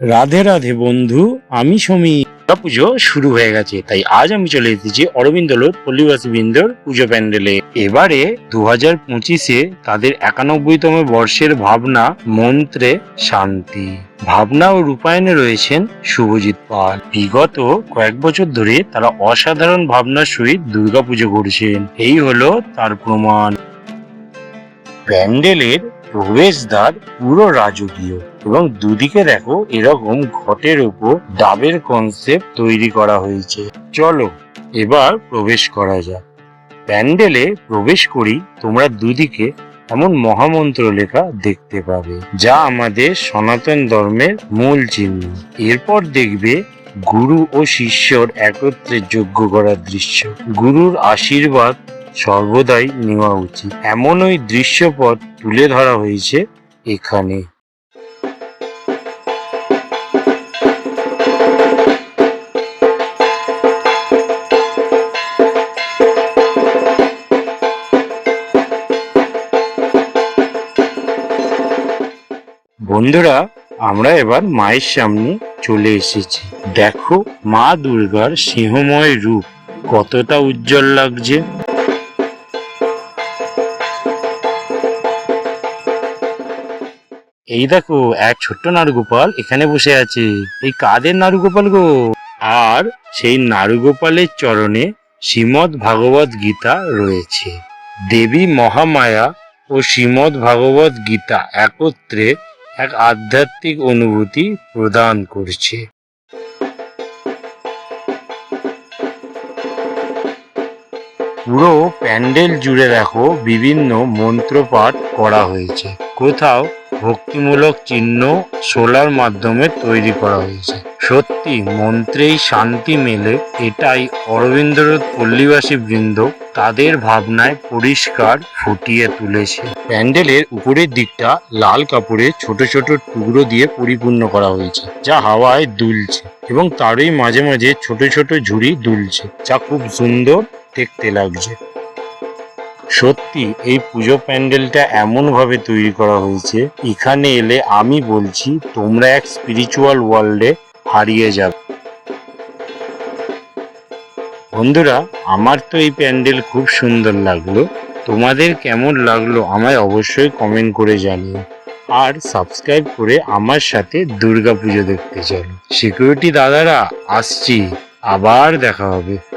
রাধে রাধে বন্ধু, আমি সমী। দুর্গা পুজো শুরু হয়ে গেছে, তাই আজ আমি চলে এসেছি অরবিন্দ লোক পল্লীবাসী বৃন্দর পুজো প্যান্ডেলে। এবারে দু হাজার পঁচিশে তাদের একানব্বইতম বর্ষের ভাবনা, মন্ত্রে শান্তি। ভাবনা ও রূপায়ণে রয়েছেন শুভজিৎ পাল। বিগত কয়েক বছর ধরে তারা অসাধারণ ভাবনার সহিত দুর্গাপুজো করছেন। এই হলো তার প্রমাণ। প্যান্ডেলের প্রবেশদ্বার পুরো রাজকীয়। এবং দুদিকে দেখো এরকম ঘটের উপর ডাবের কনসেপ্ট তৈরি করা হয়েছে। চলো, এবার প্রবেশ করা যাক। প্যান্ডেলে প্রবেশ করি, তোমরা দুদিকে এমন মহামন্ত্র লেখা দেখতে পাবে, যা আমাদের সনাতন ধর্মের মূল চিহ্ন। এরপর দেখবে গুরু ও শিষ্যর একত্রে যোগ্য করার দৃশ্য। গুরুর আশীর্বাদ সর্বদাই নেওয়া উচিত। এমন ওই দৃশ্যপট তুলে ধরা হয়েছে এখানে। বন্ধুরা, আমরা এবার মায়ের সামনে চলে এসেছি। দেখো মা দুর্গার সিংহময় রূপ, কতটা উজ্জ্বল লাগছে। এই দেখো, এক ছোট্ট নারুগোপাল এখানে বসে আছে। এই কাদের নারুগোপাল গো? আর সেই নারুগোপালের চরণে শ্রীমদ ভাগবত গীতা রয়েছে। দেবী মহামায়া ও শ্রীমদ ভাগবত গীতা একত্রে এক আধ্যাত্মিক অনুভূতি প্রদান করছে। পুরো প্যান্ডেল জুড়ে দেখো, বিভিন্ন মন্ত্রপাঠ করা হয়েছে। কোথাও ভক্তিমূলক চিহ্ন সোলার মাধ্যমে তৈরি করা হয়েছে। সত্যি, মন্ত্রেই শান্তি মেলে, এটাই অরবিন্দরোধ পল্লীবাসী বৃন্দ তাদের ভাবনায় পরিষ্কার ফুটিয়ে তুলেছে। প্যান্ডেলের উপরের দিকটা লাল কাপড়ে ছোট ছোট টুকরো দিয়ে পরিপূর্ণ করা হয়েছে, যা হাওয়ায় দুলছে এবং তারই মাঝে মাঝে ছোট ছোট ঝুড়ি দুলছে, যা খুব সুন্দর দেখতে লাগছে। সত্যি, এই পুজো প্যান্ডেলটা এমন ভাবে তৈরি করা হয়েছে, এখানে এলে আমি বলছি তোমরা এক স্পিরিচুয়াল ওয়ার্ল্ডে হারিয়ে যাবে। বন্ধুরা, আমার তো এই প্যান্ডেল খুব সুন্দর লাগল। তোমাদের কেমন লাগল আমায় অবশ্যই কমেন্ট করে জানিও। আর সাবস্ক্রাইব করে আমার সাথে দুর্গা পুজো দেখতে চলো। সিকিউরিটি দাদারা, আসছি। আবার দেখা হবে।